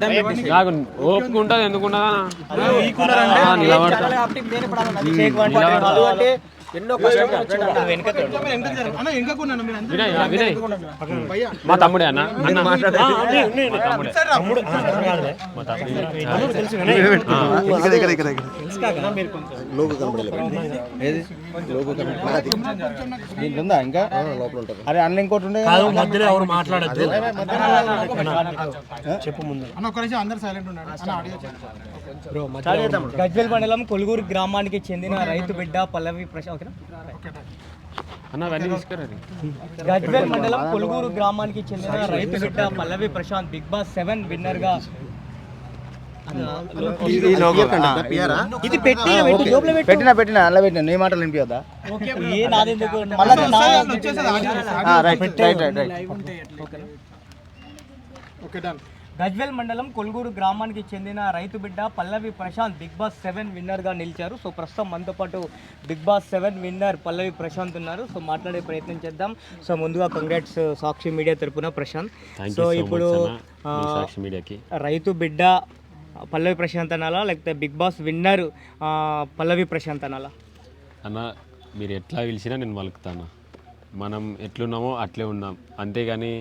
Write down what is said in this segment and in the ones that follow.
నాకు ఓపిక ఉంటుంది ఎందుకున్నా నిలబడతా. ఎన్నో మా తమ్ముడే అన్న. అన్న. ఆ, ఉండే, ఉండే, మా తమ్ముడే. మా తమ్ముడే లోగో కనబడలేదు. ఏది? లోగో కనబడలేదు. దీంట్లో ఉందా ఇంకా? లోపల ఉంటుంది. అరే అన్న ఇంకోటి మధ్యలో ఎవరు మాట్లాడద్దు. చెప్పు ముందు. గజ్వెల్ మండలం కొలుగూరు గ్రామానికి చెందిన రైతు బిడ్డ పల్లవి ప్రశాంత్ గజ్వెల్ మండలం కొలుగూరు గ్రామానికి చెందిన రైతు బిడ్డ Pallavi Prashanth Bigg Boss seven విన్నర్గా ఇది పెట్టి పెట్టి జోబులో పెట్టు. పెట్టినా పెట్టినా అలా పెట్టినా నీ మాటలు వినిపించదా ఏ నాదెందుకు? మళ్ళా నా- right right right right Gajwel మండలం కొలుగూరు గ్రామానికి చెందిన రైతు బిడ్డ Pallavi Prashanth Bigg Boss seven విన్నర్గా నిలిచారు. సో ప్రస్తుతం మనతో పాటు Bigg Boss seven winner Pallavi Prashanth ఉన్నారు. సో మాట్లాడే ప్రయత్నం చేద్దాం. సో ముందుగా కంగ్రాట్స్ సాక్షి మీడియా తరపున ప్రశాంత్. సో ఇప్పుడు మీడియాకి. రైతు బిడ్డ పల్లవి ప్రశాంత్ అనాలా లేకపోతే Bigg Boss winner Pallavi Prashanth అనాలా? అన్న మీరు ఎట్లా పిలిచినా నేను పలుకుతాను మనం ఎట్లున్నామో అట్లే ఉన్నాం. అంతేగాని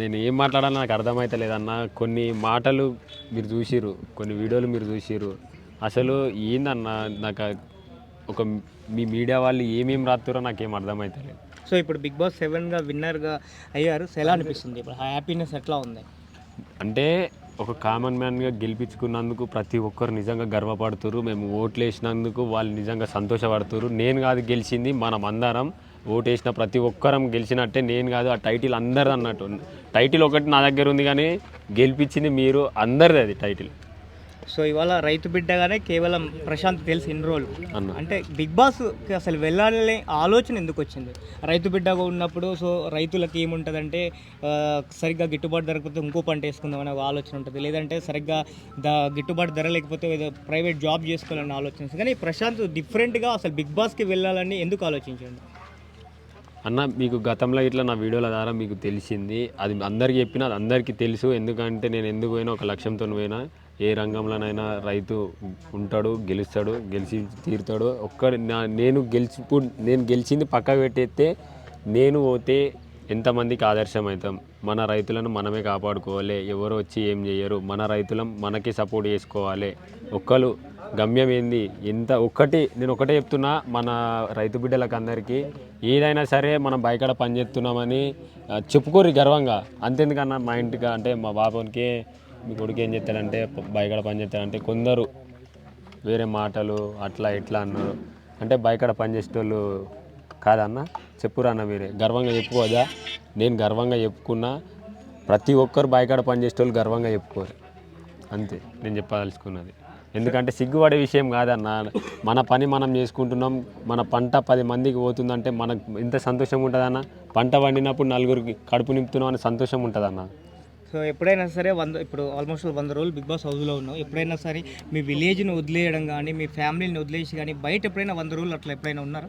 నేను ఏం మాట్లాడాలో నాకు అర్థమైతే లేదన్న. కొన్ని మాటలు మీరు చూసిర్రు కొన్ని వీడియోలు మీరు చూసిర్రు. అసలు ఏందన్న నాకు ఒక మీ మీడియా వాళ్ళు ఏమేమి రాస్తారో నాకేం అర్థమైతే లేదు. సో ఇప్పుడు బిగ్ బాస్ సెవెన్గా విన్నర్గా అయ్యారు సో ఎలా అనిపిస్తుంది? ఇప్పుడు హ్యాపీనెస్ ఎట్లా ఉంది? అంటే ఒక కామన్ మ్యాన్గా గెలిపించుకున్నందుకు ప్రతి ఒక్కరు నిజంగా గర్వపడుతురు మేము ఓట్లు వేసినందుకు వాళ్ళు నిజంగా సంతోషపడుతురు నేను కాదు గెలిచింది మనం అందరం ఓటు వేసిన ప్రతి ఒక్కరం గెలిచినట్టే నేను కాదు ఆ టైటిల్ అందరిది అన్నట్టు. టైటిల్ ఒకటి నా దగ్గర ఉంది కానీ గెలిపించింది మీరు అందరిది అది టైటిల్. సో ఇవాళ రైతు బిడ్డగానే కేవలం ప్రశాంత్ తెలిసి ఇన్ని రోజులు. అన్న. అంటే బిగ్ బాస్ అసలు వెళ్ళాలనే ఆలోచన ఎందుకు వచ్చింది? రైతు బిడ్డగా ఉన్నప్పుడు సో రైతులకు ఏముంటుందంటే సరిగ్గా గిట్టుబాటు ధరకపోతే ఇంకో పంట వేసుకుందామనే ఒక ఆలోచన ఉంటుంది. లేదంటే సరిగ్గా ద గిట్టుబాటు ధర లేకపోతే ఏదో ప్రైవేట్ జాబ్ చేసుకోవాలని ఆలోచన. కానీ ప్రశాంత్ డిఫరెంట్గా అసలు బిగ్ బాస్కి వెళ్ళాలని ఎందుకు ఆలోచించండి? అన్న మీకు గతంలో ఇట్లా నా వీడియోల ద్వారా మీకు తెలిసింది. అది అందరికీ చెప్పిన అది అందరికీ తెలుసు. ఎందుకంటే నేను ఎందుకు పోయినా ఒక లక్ష్యంతో పోయినా ఏ రంగంలోనైనా రైతు ఉంటాడు గెలుస్తాడు గెలిచి తీరుతాడు. ఒక్కడ నా- నేను గెలిచి నేను గెలిచింది పక్కకు పెట్టేస్తే నేను పోతే ఎంతమందికి ఆదర్శమవుతాం మన రైతులను మనమే కాపాడుకోవాలి. ఎవరు వచ్చి ఏం చేయరు మన రైతులం మనకి సపోర్ట్ చేసుకోవాలి. ఒక్కరు గమ్యం ఏంది? ఎంత ఒక్కటి నేను ఒకటే చెప్తున్నా మన రైతు బిడ్డలకు అందరికీ ఏదైనా సరే మనం బయకాడ పని చేస్తున్నామని చెప్పుకోరు గర్వంగా. అంతెందుకన్నా మా ఇంటికి అంటే మా బాబునికి మీ కొడుకు ఏం చెప్తాడంటే బయకాడ పని చేస్తాడంటే కొందరు వేరే మాటలు అట్లా ఇట్లా అన్నారు. అంటే బయకాడ పనిచేసేటోళ్ళు కాదన్న? చెప్పురా అన్న మీరే. గర్వంగా చెప్పుకోదా నేను గర్వంగా చెప్పుకున్నా ప్రతి ఒక్కరు బాయికాడ పని చేసేటోళ్ళు గర్వంగా చెప్పుకోరు. అంతే నేను చెప్పదలుచుకున్నది. ఎందుకంటే సిగ్గుపడే విషయం కాదన్న మన పని మనం చేసుకుంటున్నాం మన పంట పది మందికి పోతుందంటే మనకు ఎంత సంతోషం ఉంటుందన్న? పంట పండినప్పుడు నలుగురికి కడుపు నింపుతున్నాం అనే సంతోషం ఉంటుందన్న? సో ఎప్పుడైనా సరే వంద ఇప్పుడు ఆల్మోస్ట్ వంద రోజులు బిగ్ బాస్ హౌస్లో ఉన్నాం. ఎప్పుడైనా సరే మీ విలేజ్ని వదిలేయడం కానీ మీ ఫ్యామిలీని వదిలేసి కానీ బయట ఎప్పుడైనా వంద రోజులు అట్లా ఎప్పుడైనా ఉన్నారా?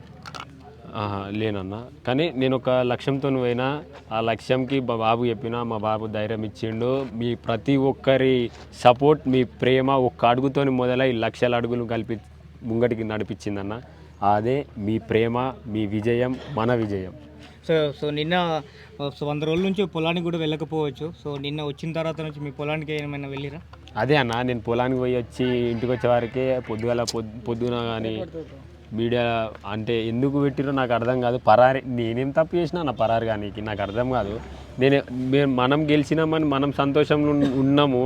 లేనన్న. కానీ నేను ఒక లక్ష్యంతో పోయినా ఆ లక్ష్యంకి మా బాబు చెప్పిన మా బాబు ధైర్యం ఇచ్చిండు. మీ ప్రతి ఒక్కరి సపోర్ట్ మీ ప్రేమ ఒక్క అడుగుతోని మొదలై లక్షల అడుగులు కలిపి ముంగటికి నడిపించిందన్న. అదే మీ ప్రేమ మీ విజయం మన విజయం. సో సో నిన్న సో వంద రోజుల నుంచి పొలానికి కూడా వెళ్ళకపోవచ్చు. సో నిన్న వచ్చిన తర్వాత నుంచి మీ పొలానికి ఏమైనా వెళ్ళిరా? అదే అన్న నేను పొలానికి పోయి వచ్చి ఇంటికి వచ్చే వారికి పొద్దుగల పొద్దు పొద్దున కానీ మీడియా అంటే ఎందుకు పెట్టిరో నాకు అర్థం కాదు. పరారి నేనేం తప్పు చేసినా నా పరారు కానీ నాకు అర్థం కాదు. నేను మేము మనం గెలిచినామని మనం సంతోషంలో ఉన్నాము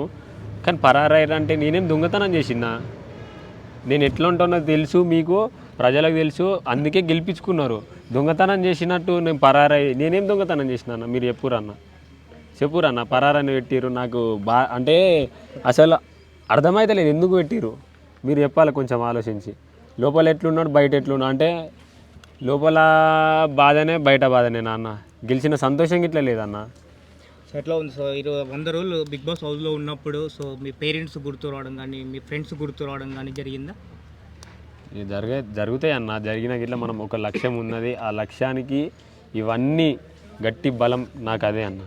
కానీ పరారి అంటే నేనేం దొంగతనం చేసినా? నేను ఎట్లా ఉంటానో తెలుసు మీకు ప్రజలకు తెలుసు అందుకే గెలిపించుకున్నారు. దొంగతనం చేసినట్టు నేను పరారై నేనేం దొంగతనం చేసినా మీరు చెప్పురన్న చెప్పురన్న పరారని పెట్టిరు నాకు బా అంటే అసలు అర్థమైతే లేదు ఎందుకు పెట్టిరు మీరు చెప్పాలి కొంచెం ఆలోచించి. లోపల ఎట్లున్నాడు బయట ఎట్లున్నాడు? అంటే లోపల బాధనే బయట బాధనే నాన్న. గెలిచిన సంతోషం ఇట్లా లేదన్న. సో ఎట్లా ఉంది? సో ఈరోజు వంద రోజులు బిగ్ బాస్ హౌస్లో ఉన్నప్పుడు సో మీ పేరెంట్స్ గుర్తు రావడం కానీ మీ ఫ్రెండ్స్ గుర్తు రావడం కానీ జరిగిందా? జరిగే జరుగుతాయి అన్న. జరిగిన గిట్ల మనం ఒక లక్ష్యం ఉన్నది. ఆ లక్ష్యానికి ఇవన్నీ గట్టి బలం నాకు అదే అన్న.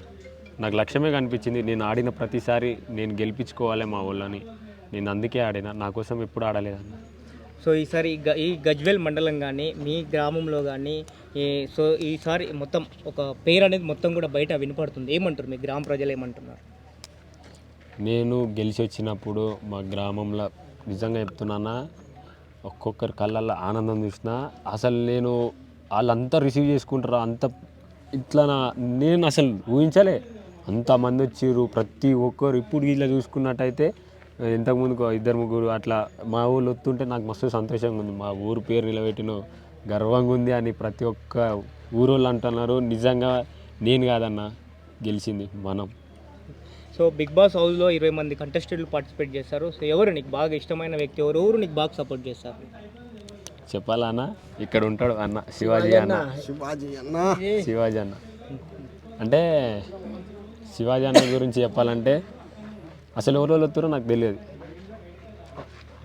నాకు లక్ష్యమే కనిపించింది. నేను ఆడిన ప్రతిసారి నేను గెలిపించుకోవాలి మా వాళ్ళని. నేను అందుకే ఆడిన. నా కోసం ఎప్పుడు ఆడలేదన్న. సో ఈసారి ఈ గ- ఈ గజ్వేల్ మండలం కానీ మీ గ్రామంలో కానీ సో ఈసారి మొత్తం ఒక పేరు అనేది మొత్తం కూడా బయట వినపడుతుంది. ఏమంటారు? మీ గ్రామ ప్రజలు ఏమంటున్నారు? నేను గెలిచి వచ్చినప్పుడు మా గ్రామంలో నిజంగా చెప్తున్నానా ఒక్కొక్కరి కళ్ళల్లో ఆనందం చూసిన అసలు నేను వాళ్ళంతా రిసీవ్ చేసుకుంటారా? అంత ఇట్లా నేను అసలు ఊహించలే. అంతమంది వచ్చిర్రు ప్రతి ఒక్కరు ఇప్పుడు ఇట్లా చూసుకున్నట్టయితే ఇంతకుముందుకు ఇద్దరు ముగ్గురు అట్లా మా ఊళ్ళు వస్తుంటే నాకు మస్తు సంతోషంగా ఉంది. మా ఊరు పేరు నిలబెట్టిన గర్వంగా ఉంది అని ప్రతి ఒక్క ఊరోళ్ళు అంటున్నారు. నిజంగా నేను కాదన్న గెలిచింది మనం. సో బిగ్ బాస్ హౌస్లో ఇరవై మంది కంటెస్టెంట్లు పార్టిసిపేట్ చేస్తారు. సో ఎవరు నీకు బాగా ఇష్టమైన వ్యక్తి? ఎవరు ఎవరు నీకు బాగా సపోర్ట్ చేస్తారు? చెప్పాలా అన్న? ఇక్కడ ఉంటాడు అన్న శివాజీ అన్న. శివాజీ అన్న. శివాజీ అన్న. అంటే శివాజీ అన్న గురించి చెప్పాలంటే అసలు ఎవరు వస్తారో నాకు తెలియదు.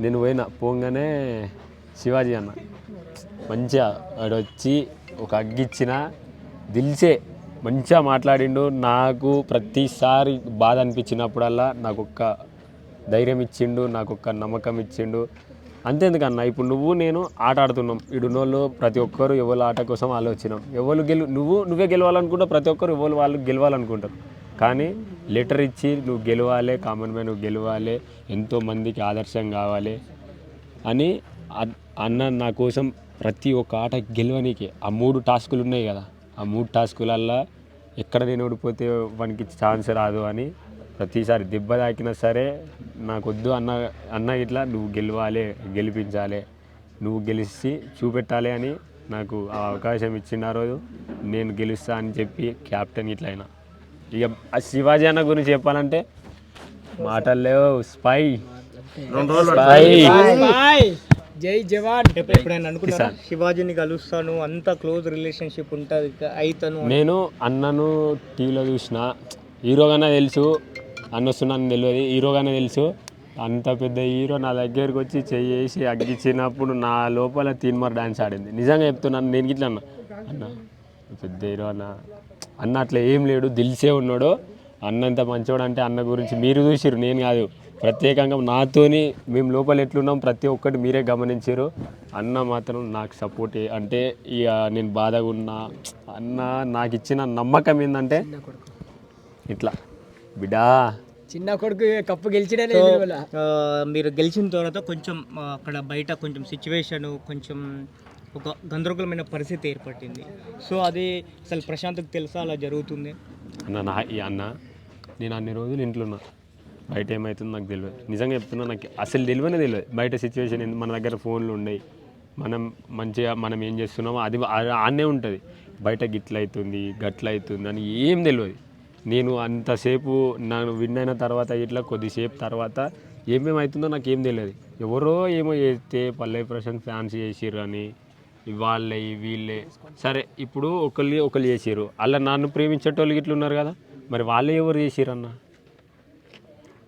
నేను పోయిన పోగానే శివాజీ అన్న. మంచిగా వాడు వచ్చి ఒక అగ్గిచ్చిన దిల్సే మంచిగా మాట్లాడిండు. నాకు ప్రతిసారి బాధ అనిపించినప్పుడల్లా నాకు ఒక్క ధైర్యం ఇచ్చిండు నాకు ఒక్క నమ్మకం ఇచ్చిండు. అంతేందుకన్నా ఇప్పుడు నువ్వు నేను ఆట ఆడుతున్నాం. ఇడున్నోళ్ళు ప్రతి ఒక్కరు ఎవరు ఆట కోసం ఆలోచన. ఎవరు గెలు నువ్వు నువ్వే గెలవాలనుకుంటావు ప్రతి ఒక్కరు ఎవరు వాళ్ళు గెలవాలనుకుంటారు. కానీ లెటర్ ఇచ్చి నువ్వు గెలవాలి కామన్ మ్యాన్ నువ్వు గెలవాలి ఎంతో మందికి ఆదర్శం కావాలి అని అన్న నా కోసం ప్రతి ఒక్క ఆట గెలవనీకి. ఆ మూడు టాస్కులు ఉన్నాయి కదా. ఆ మూడు టాస్కులల్లో ఎక్కడ నేను ఓడిపోతే వానికి ఛాన్స్ రాదు అని ప్రతిసారి దెబ్బ తాకినా సరే నాకు వద్దు అన్న అన్న ఇట్లా నువ్వు గెలవాలి గెలిపించాలి నువ్వు గెలిచి చూపెట్టాలి అని నాకు ఆ అవకాశం ఇచ్చిన ఆ రోజు నేను గెలుస్తా అని చెప్పి క్యాప్టెన్ ఇట్లా అయినా ఇక ఆ శివాజీ అన్న గురించి చెప్పాలంటే మాటల్లో స్పై. రెండు రోజులు స్పై. జై జవాన్. ఎప్పుడైనా అనుకున్నా శివాజీని కలుస్తాను అంత క్లోజ్ రిలేషన్షిప్ ఉంటుంది అయితను నేను అన్నను టీవీలో చూసిన. హీరోగానే తెలుసు. అన్న వస్తున్నాను తెలియదు. హీరోగానే తెలుసు. అంత పెద్ద హీరో నా దగ్గరికి వచ్చి చేసి అగ్గిచ్చినప్పుడు నా లోపల తీన్మార్ డాన్స్ ఆడింది. నిజంగా చెప్తున్నాను నేను ఇట్లా అన్న. అన్న పెద్ద హీరో అన్న. అన్న అట్లా ఏం లేడు దిల్సే ఉన్నాడు. అన్నంత మంచోడు అంటే అన్న గురించి మీరు చూసిరు నేను కాదు. ప్రత్యేకంగా నాతోని మేము లోపల ఎట్లున్నాం ప్రతి ఒక్కటి మీరే గమనించారు అన్న మాత్రం నాకు సపోర్ట్ అంటే ఇక నేను బాధగా ఉన్నా అన్న నాకు ఇచ్చిన నమ్మకం ఏంటంటే ఇట్లా. బిడా చిన్న కొడుకు కప్పు ఆ, మీరు గెలిచిన తర్వాత కొంచెం అక్కడ బయట కొంచెం సిచ్యువేషన్ కొంచెం ఒక గందరగోళమైన పరిస్థితి ఏర్పడింది. సో అది అసలు ప్రశాంత్కి తెలుసా? అలా జరుగుతుంది. అన్న నా ఈ అన్న నేను అన్ని రోజులు ఇంట్లో ఉన్నా. బయట ఏమవుతుందో నాకు తెలియదు. నిజంగా చెప్తున్నా నాకు అసలు తెలియనే తెలియదు. బయట సిచ్యువేషన్ మన దగ్గర ఫోన్లు ఉన్నాయి. మనం మంచిగా మనం ఏం చేస్తున్నామో అది ఆనే ఉంటుంది. బయట గిట్ల అవుతుంది గట్ల అవుతుంది అని ఏం తెలియదు. నేను అంతసేపు నన్ను విన్ అయిన తర్వాత ఇట్లా కొద్దిసేపు తర్వాత ఏమేమి అవుతుందో నాకు ఏం తెలియదు. ఎవరో ఏమో చేస్తే పల్లె ప్రశాంత్ ఫ్యాన్స్ చేసిర్రు అని వాళ్ళే వీళ్ళే. సరే ఇప్పుడు ఒకళ్ళు ఒకళ్ళు చేసిర్రు. అలా నన్ను ప్రేమించేటోళ్ళు ఇట్లా ఉన్నారు కదా. మరి వాళ్ళే ఎవరు చేసిర్రు అన్న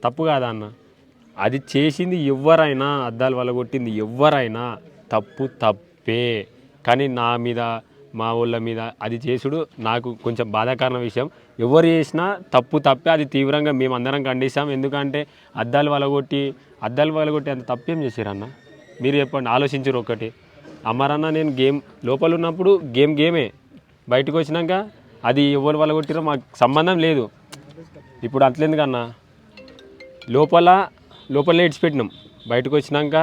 తప్పు కాదా అన్న? అది చేసింది ఎవరైనా అద్దాలు వల్ల కొట్టింది ఎవరైనా తప్పు తప్పే. కానీ నా మీద మా వాళ్ళ మీద అది చేసుడు నాకు కొంచెం బాధాకరణ విషయం. ఎవరు చేసినా తప్పు తప్పే అది తీవ్రంగా మేము అందరం ఖండిస్తాం. ఎందుకంటే అద్దాలు వలగొట్టి అద్దాలు వలగొట్టి అంత తప్పేం చేశారన్న మీరు చెప్పండి ఆలోచించరు ఒకటి. అమరన్న నేను గేమ్ లోపల ఉన్నప్పుడు గేమ్ గేమే. బయటకు వచ్చినాక అది ఎవరు వలగొట్టిరో మాకు సంబంధం లేదు. ఇప్పుడు అట్లెందుకన్నా? లోపల లోపల ఇడిచిపెట్టినాం. బయటకు వచ్చినాక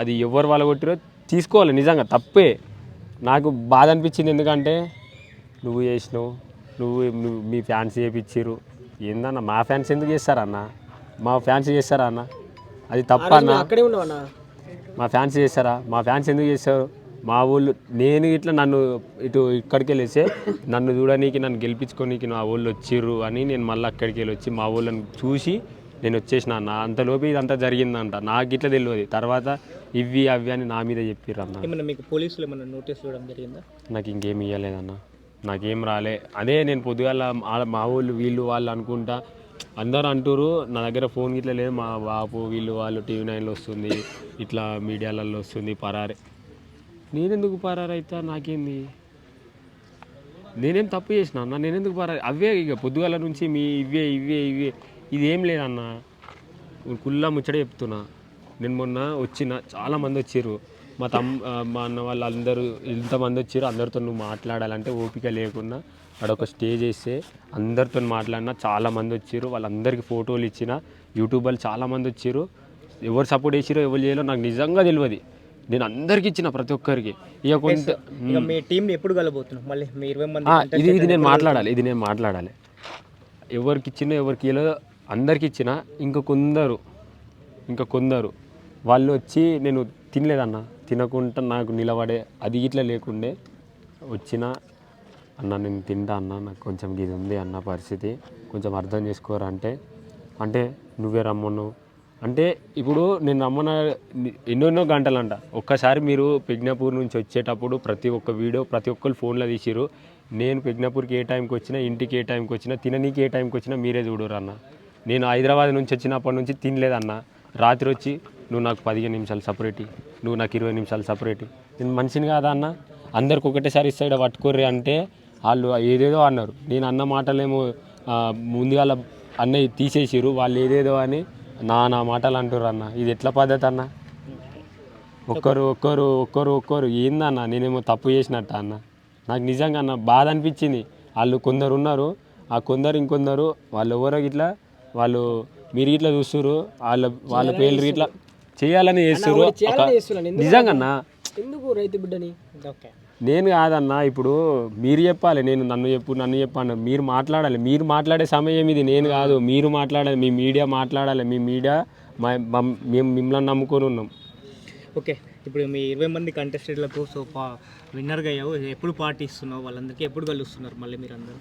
అది ఎవరు వాళ్ళ కొట్టిరో తీసుకోవాలి నిజంగా తప్పే. నాకు బాధ అనిపించింది ఎందుకంటే నువ్వు చేసినావు నువ్వు నువ్వు మీ ఫ్యాన్స్ చేపించారు ఏందన్న మా ఫ్యాన్స్ ఎందుకు చేస్తారా అన్న మా ఫ్యాన్స్ చేస్తారా అన్న అది తప్ప అన్న అక్కడే ఉన్నావు అన్న మా ఫ్యాన్స్ చేస్తారా మా ఫ్యాన్స్ ఎందుకు చేస్తారు మా ఊళ్ళు నేను ఇట్లా నన్ను ఇటు ఇక్కడికి వెళ్ళేసే నన్ను చూడనీకి నన్ను గెలిపించుకోనీకి నా ఊళ్ళు వచ్చిర్రు అని నేను మళ్ళీ అక్కడికి వెళ్ళి వచ్చి మా ఊళ్ళని చూసి నేను వచ్చేసిన. అన్న అంతలోపు ఇదంతా జరిగిందంట. నాకు ఇట్లా తెలియదు. తర్వాత ఇవి అవి అని నా మీద చెప్పిర్రు అన్న. మీకు పోలీసులు ఏమన్నా నోటీస్ ఇవ్వడం జరిగిందా? నాకు ఇంకేం ఇవ్వలేదన్న నాకేం రాలే. అదే నేను పొద్దుగాల మా వాళ్ళు వీళ్ళు వాళ్ళు అనుకుంటా అందరు అంటారు నా దగ్గర ఫోన్ ఇట్లా లేదు మా బాపు వీళ్ళు వాళ్ళు టీవీ నైన్లో వస్తుంది ఇట్లా మీడియాలలో వస్తుంది పరారే. నేనెందుకు పరారైతా నాకేంది? నేనేం తప్పు చేసిన అన్న? నేనెందుకు పరారు? అవే ఇక పొద్దుగాల నుంచి మీ ఇవే ఇవే ఇవే. ఇదేం లేదన్న. కుల్లా ముచ్చట చెప్తున్నా. నేను మొన్న వచ్చిన చాలా మంది వచ్చారు మా తమ్ మా అన్న వాళ్ళు అందరూ ఇంతమంది వచ్చారు అందరితో నువ్వు మాట్లాడాలంటే ఓపిక లేకుండా అక్కడ ఒక స్టేజ్ వేస్తే అందరితో మాట్లాడినా చాలా మంది వచ్చారు వాళ్ళందరికీ ఫోటోలు ఇచ్చిన యూట్యూబ్ వాళ్ళు చాలా మంది వచ్చారు. ఎవరు సపోర్ట్ చేసిరో ఎవరు చేయలో నాకు నిజంగా తెలియదు నేను అందరికి ఇచ్చిన ప్రతి ఒక్కరికి. ఇక కొంత మీ టీంని ఎప్పుడు కలబోతున్నాం మళ్ళీ మీ ఇరవై మంది ఇది ఇది నేను మాట్లాడాలి ఇది నేను మాట్లాడాలి. ఎవరికి ఇచ్చినా ఎవరికి ఇవ్వలేదో అందరికి ఇచ్చిన ఇంకా కొందరు ఇంకా కొందరు. వాళ్ళు వచ్చి నేను తినలేదన్న తినకుండా నాకు నిలబడే అది ఇట్లా లేకుండే వచ్చిన అన్న నేను తింటా అన్న నాకు కొంచెం ఇది ఉంది అన్న పరిస్థితి. కొంచెం అర్థం చేసుకోరా అంటే? అంటే నువ్వే రమ్మను. అంటే ఇప్పుడు నేను రమ్మన్న ఎన్నెన్నో గంటలు అంట ఒక్కసారి మీరు పెజ్ఞాపూర్ నుంచి వచ్చేటప్పుడు ప్రతి ఒక్క వీడియో ప్రతి ఒక్కరు ఫోన్లో తీసిరు నేను పెజ్ఞాపూర్కి ఏ టైంకి వచ్చినా ఇంటికి ఏ టైంకి వచ్చినా తిననీకి ఏ టైంకి వచ్చినా మీరే చూడరు అన్న. నేను హైదరాబాద్ నుంచి వచ్చినప్పటి నుంచి తినలేదన్న రాత్రి వచ్చి నువ్వు నాకు పదిహేను నిమిషాలు సపరేట్ నువ్వు నాకు ఇరవై నిమిషాలు సపరేట్ నేను మనిషిని కాదా అన్న? అందరికి ఒకటేసారి ఇస్తాడు పట్టుకోర్రి అంటే వాళ్ళు ఏదేదో అన్నారు. నేను అన్న మాటలేమో ముందుగాల అన్నయ్య తీసేసిరు వాళ్ళు ఏదేదో అని నా నా మాటలు అంటారు అన్న. ఇది ఎట్లా పద్ధతి అన్న? ఒక్కరు ఒక్కరు ఒక్కరు ఒక్కరు. ఏందన్న? నేనేమో తప్పు చేసినట్ట అన్న? నాకు నిజంగా అన్న బాధ అనిపించింది. వాళ్ళు కొందరు ఉన్నారు. ఆ కొందరు ఇంకొందరు వాళ్ళు ఎవరో ఇట్లా వాళ్ళు మీరు ఇట్లా చూస్తురు వాళ్ళ వాళ్ళ పేర్లు ఇట్లా చేయాలని. ఎందుకు నిజంగా అన్న ఎందుకు రైతు బిడ్డని? ఓకే. నేను కాదన్నా ఇప్పుడు మీరు చెప్పాలి నేను నన్ను చెప్పు నన్ను చెప్పు అన్నారు మీరు మాట్లాడాలి. మీరు మాట్లాడే సమయం ఇది నేను కాదు. మీరు మాట్లాడాలి మీ మీడియా మాట్లాడాలి మీ మీడియా మా మమ్- మేము మిమ్మల్ని నమ్ముకొని ఉన్నాం. ఓకే ఇప్పుడు మీ ఇరవై మంది కంటెస్టెంట్లకు సో పా విన్నర్గా అయ్యావు. ఎప్పుడు పార్టీ ఇస్తున్నావు వాళ్ళందరికీ ఎప్పుడు కలుస్తున్నారు మళ్ళీ మీరు అందరూ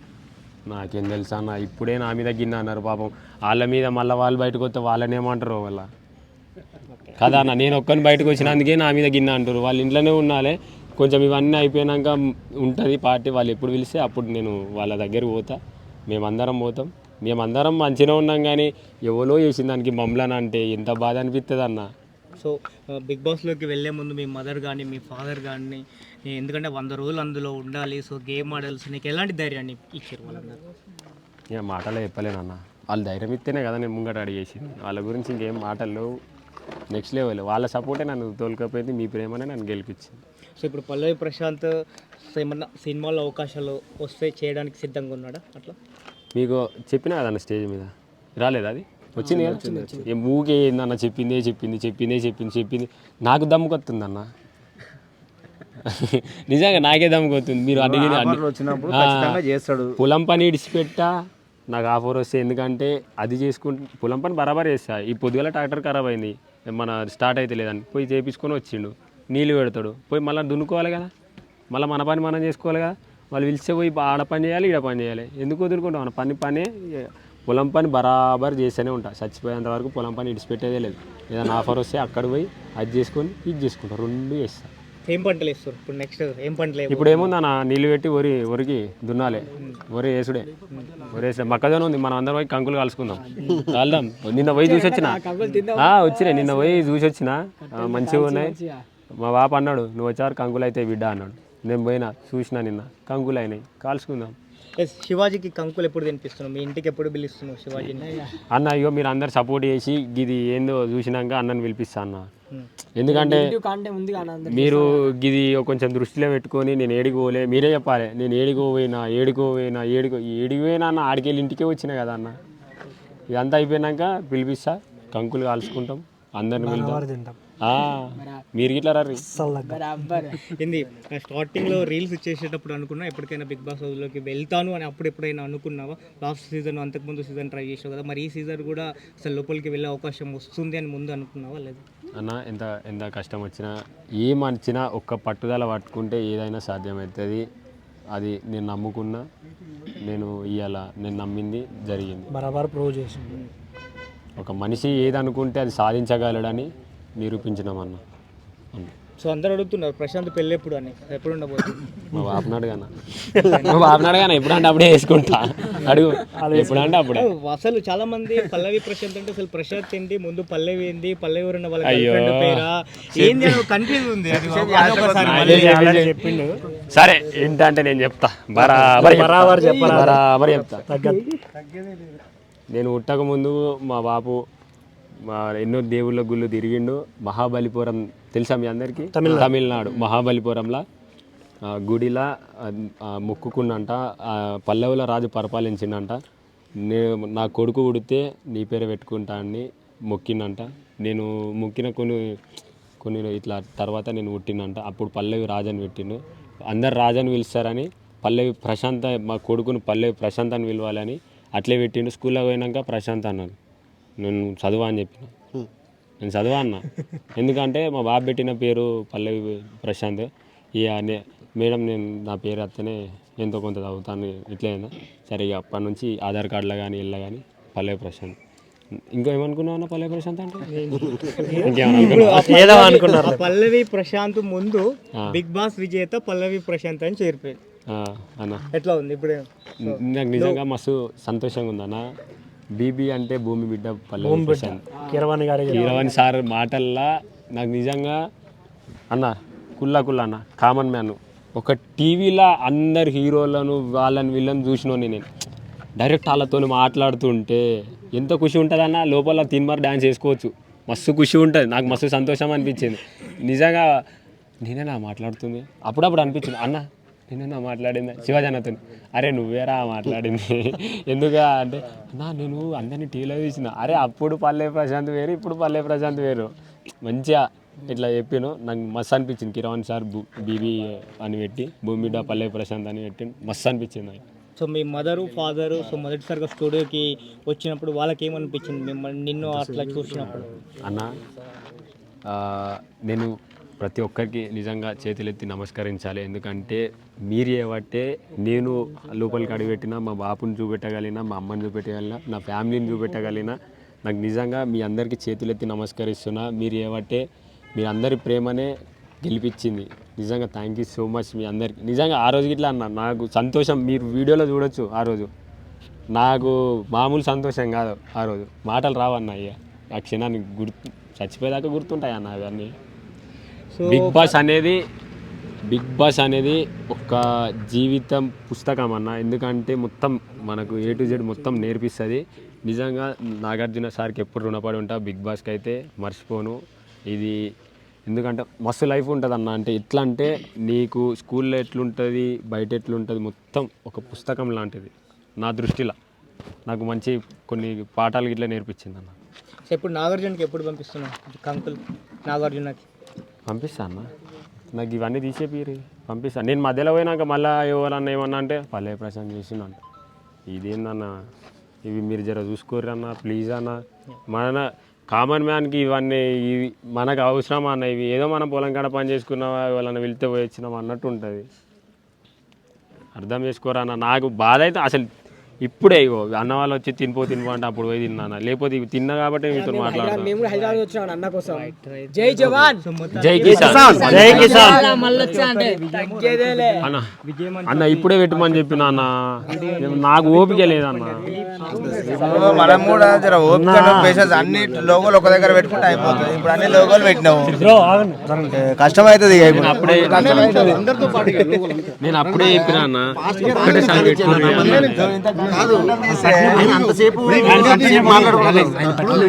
నాకేం తెలుసా అన్న ఇప్పుడే నా మీద గిన్నె అన్నారు పాపం. వాళ్ళ మీద మళ్ళీ వాళ్ళు బయటకు వస్తే వాళ్ళని ఏమంటారు వాళ్ళ కదా అన్న నేను ఒక్కని బయటకు వచ్చినందుకే నా మీద గిన్నె అంటారు వాళ్ళ ఇంట్లోనే ఉండాలి. కొంచెం ఇవన్నీ అయిపోయినాక ఉంటుంది పార్టీ వాళ్ళు ఎప్పుడు పిలిస్తే అప్పుడు నేను వాళ్ళ దగ్గర పోతా. మేమందరం పోతాం. మేమందరం మంచిగా ఉన్నాం కానీ ఎవరో చేసిన దానికి మమ్మల్ని అంటే ఎంత బాధ అనిపిస్తుంది అన్న. సో బిగ్ బాస్లోకి వెళ్ళే ముందు మీ మదర్ కానీ మీ ఫాదర్ కానీ ఎందుకంటే వంద రోజులు అందులో ఉండాలి. సో గేమ్ ఆడాల్సి నీకు ఎలాంటి ధైర్యాన్ని ఇచ్చారు వాళ్ళందరూ? మాటలే చెప్పలేను అన్న. వాళ్ళు ధైర్యం ఇస్తేనే కదా నేను ముంగట అడిగేసింది వాళ్ళ గురించి ఇంకేం మాటలు నెక్స్ట్ లెవెల్ వాళ్ళ సపోర్టే నన్ను తోలుకపోయింది. మీ ప్రేమనే నన్ను గెలిపించింది. సో ఇప్పుడు పల్లవి ప్రశాంత్ ఏమన్నా సినిమాలో అవకాశాలు వస్తే చేయడానికి సిద్ధంగా ఉన్నాడా? అట్లా? మీకు చెప్పినా కదన్న స్టేజ్ మీద? రాలేదా అది? వచ్చింది కదా? ఏ మూకే ఏందన్న చెప్పిందే చెప్పింది చెప్పిందే చెప్పింది చెప్పింది. నాకు దమ్ముకొస్తుంది అన్న నిజంగా నాకే దమ్ముకొస్తుంది మీరు అడిగిన చేస్తాడు. పొలం పని ఇడిచిపెట్టా నాకు ఆఫర్ వస్తే ఎందుకంటే అది చేసుకుంటే పొలం పని బరాబర్ చేస్తా. ఈ పొద్దుగల ట్రాక్టర్ ఖరాబ్ అయింది. మన స్టార్ట్ అయితే లేదని పోయి చేపించుకొని వచ్చిండు. నీళ్ళు పెడతాడు. పోయి మళ్ళీ దున్నుకోవాలి కదా. మళ్ళీ మన పని మనం చేసుకోవాలి కదా. వాళ్ళు పిలిస్తే పోయి ఆడ పని చేయాలి ఈడ పని చేయాలి. ఎందుకు వదులుకుంటాం మన పని పనే పొలం పని బరాబర్ చేస్తూనే ఉంటా. చచ్చిపోయేంత వరకు పొలం పని ఇడిచిపెట్టేదే లేదు. ఏదైనా ఆఫర్ వస్తే అక్కడ పోయి అది చేసుకొని ఇది చేసుకుంటా. రెండు చేస్తా. ఏం పంటలు వేస్తారు? ఇప్పుడు నెక్స్ట్ ఏం పంటలు ఇప్పుడు ఏముందన్న నీళ్ళు పెట్టి వరి వరికి దున్నాలి. వరి వేసుడే. వరి వేసుడే. మొక్కజొన్న ఉంది. మనం అందరం పోయి కంకులు కలుసుకుందాం కలుద్దాం నిన్న పోయి చూసి వచ్చిన వచ్చినాయి. నిన్న పోయి చూసి వచ్చిన మంచిగా ఉన్నాయి. మా బాప అన్నాడు నువ్వు వచ్చారు కంకులు అయితే బిడ్డ అన్నాడు. నేను పోయినా చూసిన నిన్న కంకులు అయినాయి కాల్చుకుందాం. ఎస్, శివాజీకి కంకులు ఎప్పుడు తినిపిస్తున్నావు? మీ ఇంటికి ఎప్పుడు పిలుస్తున్నావు శివాజీని? అన్న అయ్యో మీరు అందరు సపోర్ట్ చేసి ఇది ఏందో చూసినాక అన్నని పిలిపిస్తా అన్న. ఎందుకంటే మీరు ఇది కొంచెం దృష్టిలో పెట్టుకొని నేను ఏడికి పోలే. మీరే చెప్పాలి నేను ఏడికో పోయినా ఏడికో పోయినా ఏడికో ఏడికి పోయినా అన్న ఆడికి వెళ్ళి ఇంటికే వచ్చినా కదా అన్న. ఇదంతా అయిపోయినాక పిలిపిస్తా కంకులు కాల్చుకుంటాం అందరిని పిలుద్దాం. ఆ, మీరు ఇట్లా రీ బరాబర్. ఏంది స్టార్టింగ్లో రీల్స్ చేసేటప్పుడు అనుకున్నా ఎప్పటికైనా బిగ్ బాస్ హౌస్లోకి వెళ్తాను అని అప్పుడు ఎప్పుడైనా అనుకున్నావా? లాస్ట్ సీజన్ అంతకుముందు సీజన్ ట్రై చేసావు కదా మరి ఈ సీజన్ కూడా అసలు లోపలికి వెళ్ళే అవకాశం వస్తుంది అని ముందు అనుకున్నావా లేదు? అన్న ఎంత ఎంత కష్టం వచ్చినా ఏం వచ్చినా ఒక్క పట్టుదల పట్టుకుంటే ఏదైనా సాధ్యమవుతుంది. అది నేను నమ్ముకున్నా నేను ఇవాళ నేను నమ్మింది జరిగింది. బరాబర్ ప్రూవ్ చేసింది ఒక మనిషి ఏది అనుకుంటే అది సాధించగలడని నిరూపించినామన్న. సో అందరు అడుగుతున్నారు ప్రశాంత్ పెళ్ళి ఎప్పుడు అని. ఎప్పుడు ఉండబోతుంది మా బాపనాడు కన్నా మా ఎప్పుడు అంటే అప్పుడే వేసుకుంటా అడుగు. ఎప్పుడు అంటే అప్పుడే. అసలు చాలా మంది పల్లవి ప్రశాంత్ అంటే అసలు ప్రశాంత్ ఏంటి? ముందు పల్లవి ఏంది? పల్లవి ఎవరన్నా వాళ్ళ పేరా? ఏంది కన్ఫ్యూజ్ ఉంది. చెప్పిండు. సరే ఏంటంటే నేను చెప్తా. బరాబర్ బరాబర్ చెప్పాలి బరాబర్ చెప్తా. నేను పుట్టక ముందు మా బాపు ఎన్నో దేవుళ్ళ గుళ్ళు తిరిగిండు. మహాబలిపురం తెలుసా మీ అందరికీ? తమిళనాడు. మహాబలిపురంలో. గుడిలా మొక్కుకున్నంట పల్లవుల రాజు పరిపాలించిండంట. నేను నా కొడుకు ఉడితే నీ పేరు పెట్టుకుంటా అని మొక్కిండంట. నేను మొక్కిన కొన్ని కొన్ని ఇట్లా తర్వాత నేను పుట్టినంట అప్పుడు పల్లవి రాజని పెట్టిండు. అందరు రాజని పిలుస్తారని పల్లవి ప్రశాంత్ మా కొడుకును పల్లవి ప్రశాంత్ అని పిలవాలని అట్లే పెట్టిండు. స్కూల్లో పోయినాక ప్రశాంత్ అన్నాను నేను చదువా అని చెప్పిన. నేను చదువా అన్న. ఎందుకంటే మా బాబు పెట్టిన పేరు పల్లవి ప్రశాంత్. ఇక నే- మేడం నేను నా పేరు వస్తేనే ఎంతో కొంత చదువుతాను ఇట్లే అయినా సరే ఇక అప్పటి నుంచి ఆధార్ కార్డులో కానీ ఇళ్ళ కానీ పల్లవి ప్రశాంత్. ఇంకా ఏమనుకున్నావు అన్న పల్లవి ప్రశాంత్ అంటే? పల్లవి ప్రశాంత్ ముందు బిగ్ బాస్ విజేత పల్లవి ప్రశాంత్ అని చేరిపోయింది అన్న. ఎట్లా ఉంది ఇప్పుడు? నాకు నిజంగా మస్తు సంతోషంగా ఉందన్న. బీబీ అంటే భూమి బిడ్డ పల్లవి ప్రశాంత్ కిరవాణి గారి కీరవాణి సార్ మాటల్లా నాకు నిజంగా అన్న కుల్లా కుల్లా అన్న కామన్ మ్యాన్. ఒక టీవీలో అందరు హీరోలను వాళ్ళని వీళ్ళని చూసినోని నేను. డైరెక్ట్ వాళ్ళతో మాట్లాడుతుంటే ఎంత ఖుషి ఉంటుంది అన్న లోపల తిన్మార్ డ్యాన్స్ వేసుకోవచ్చు మస్తు ఖుషి ఉంటుంది. నాకు మస్తు సంతోషం అనిపించింది. నిజంగా నేనేనా మాట్లాడుతుంది? అప్పుడప్పుడు అనిపించింది. అన్న నేనేనా మాట్లాడింది? శివాజీ అన్నతో అరే నువ్వేరా మాట్లాడింది? ఎందుగా అంటే అన్నా నేను అందరినీ టీవీలో చూసిన. అరే అప్పుడు పల్లె ప్రశాంత్ వేరు ఇప్పుడు పల్లె ప్రశాంత్ వేరు. మంచిగా ఇట్లా చెప్పాను. నాకు మస్తు అనిపించింది. కిరవాణి సార్ బు- బీబీ అని పెట్టి భూమిడ పల్లె ప్రశాంత్ అని పెట్టి మస్తు అనిపించింది నాకు. సో మీ మదరు ఫాదరు సో మొదటిసారిగా స్టూడియోకి వచ్చినప్పుడు వాళ్ళకి ఏమనిపించింది మిమ్మల్ని నిన్ను అట్లా చూసినప్పుడు? అన్న నేను ప్రతి ఒక్కరికి నిజంగా చేతులెత్తి నమస్కరించాలి. ఎందుకంటే మీరు చేయబట్టే నేను లోపలికి అడుగుపెట్టినా మా బాపుని చూపెట్టగలిగినా మా అమ్మని చూపెట్టగలిగినా నా ఫ్యామిలీని చూపెట్టగలిగినా నాకు నిజంగా మీ అందరికీ చేతులెత్తి నమస్కరిస్తున్నా. మీరు చేయబట్టే మీ అందరి ప్రేమనే గెలిపించింది. నిజంగా థ్యాంక్ యూ సో మచ్ మీ అందరికి. నిజంగా ఆ రోజు ఇట్లా అన్న నాకు సంతోషం. మీరు వీడియోలో చూడొచ్చు ఆ రోజు. నాకు మామూలు సంతోషం కాదు ఆ రోజు. మాటలు రావన్న అయ్యా ఆ క్షణాన్ని గుర్తు చచ్చిపోయేదాకా గుర్తుంటాయి అన్న? అవన్నీ బిగ్ బాస్ అనేది బిగ్ బాస్ అనేది ఒక జీవితం పుస్తకం అన్న. ఎందుకంటే మొత్తం మనకు ఏ టు జెడ్ మొత్తం నేర్పిస్తుంది. నిజంగా నాగార్జున సార్కి ఎప్పుడు రుణపడి ఉంటా? బిగ్ బాస్కి అయితే మర్చిపోను. ఇది ఎందుకంటే మస్తు లైఫ్ ఉంటుంది అన్న. అంటే ఎట్లా అంటే నీకు స్కూల్లో ఎట్లుంటుంది? బయట ఎట్లుంటుంది? మొత్తం ఒక పుస్తకం లాంటిది. నా దృష్టిలో. నాకు మంచి కొన్ని పాఠాలు ఇట్లా నేర్పించింది అన్న. ఇప్పుడు నాగార్జునకి ఎప్పుడు పంపిస్తున్నావు? కంకుల్ నాగార్జునకి. పంపిస్తాను అన్న నాకు ఇవన్నీ తీసేపిరి పంపిస్తాను నేను మధ్యలో పోయినాక మళ్ళీ ఎవరన్నా ఏమన్నా అంటే పల్లె ప్రశాంత్ చేసిండు ఇదేందన్నా? ఇవి మీరు జర చూసుకోర్రి అన్న ప్లీజ్ అన్న? మన కామన్ మ్యాన్కి ఇవన్నీ ఇవి మనకు అవసరం అన్న? ఇవి ఏదో మనం పొలం కాడ పని చేసుకున్నావా ఎవరన్నా వెళ్తే పోయి వచ్చినామా? అన్నట్టు ఉంటుంది. అర్థం చేసుకోరా అన్న? నాకు బాధ అయితే అసలు ఇప్పుడే ఇగో అన్న వాళ్ళు వచ్చి తినిపో తినిపో అంటే అప్పుడు పోయి తిన్నాను లేకపోతే ఇవి తిన్నా కాబట్టి మీతో మాట్లాడుతున్నాను మేము కూడా హైదరాబాద్ వచ్చినాం అన్న కోసం. జై జవాన్. జై కిసాన్. జై కిసాన్. అన్న. అన్న ఇప్పుడే పెట్టమని చెప్పిన అన్న. నాకు ఓపిక లేదన్న. మనం కూడా జర ఓపిక పేషెన్స్ అన్ని లోగోలు ఒక దగ్గర పెట్టుకుంటే అయిపోతుంది. ఇప్పుడు అన్ని లోగోలు పెట్టినావు కష్టం అవుతుంది అప్పుడే నేను అప్పుడే చెప్పిన అన్న. ఒకటేసారి పెట్టుకోండి అన్న. అంతసేపు అంతసేపు మాట్లాడుకోవాలి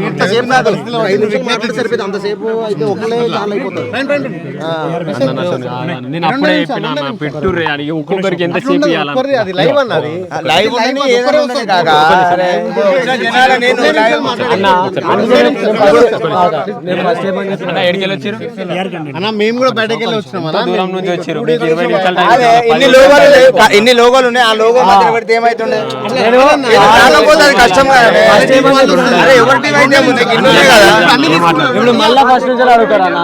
ఇంతసేపు కాదు ఐదు నిమిషాలు మాట్లాడితే సరిపోతుంది అంతసేపు అయితే ఒకళ్ళే చాలా అయిపోతుంది అన్న, నా అసలు కాదన్న. నేను అప్పుడే చెప్పిన అన్న పెట్టుర్రే అని. ఒక్కొక్కరికి ఎంత సేపు అది లైవ్ అన్నది. లైవ్ అన్న మేము కూడా బయటకు వెళ్ళి వచ్చినాం దూరం నుంచి వచ్చారు. ఇన్ని లోగోలు లేవు. ఇన్ని లోగోలు ఉన్నాయి? ఆ లోగో మధ్య పెడితే ఏమైతుండే? కష్టం ఇప్పుడు మళ్ళా ఫస్ట్ నుంచి అడుగుతాడు అన్న?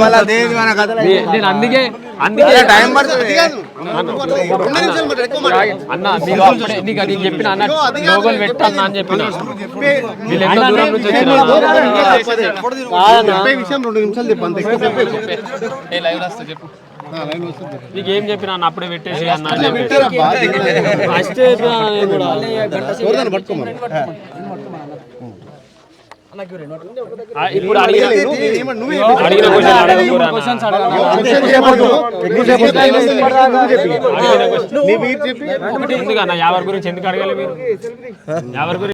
మళ్ళీ అదేంది మన కథ నే- నేను అందుకే అందుకే టైం పడుతుంది. అన్న మీరు అప్పుడే నీకు అది చెప్పిన అన్న లోగోలు పెట్టన్నా అని చెప్పిన? వీళ్ళు ఎంత దూరం నుంచి వచ్చిన నీకు ఏం చెప్పిన అన్న అప్పుడే పెట్టేసి అన్న ఫస్ట్ ఇప్పుడు. ఎందుకన్నా యావర్ గురించి ఎందుకు అడగాలి మీరు? యావర్ గురించి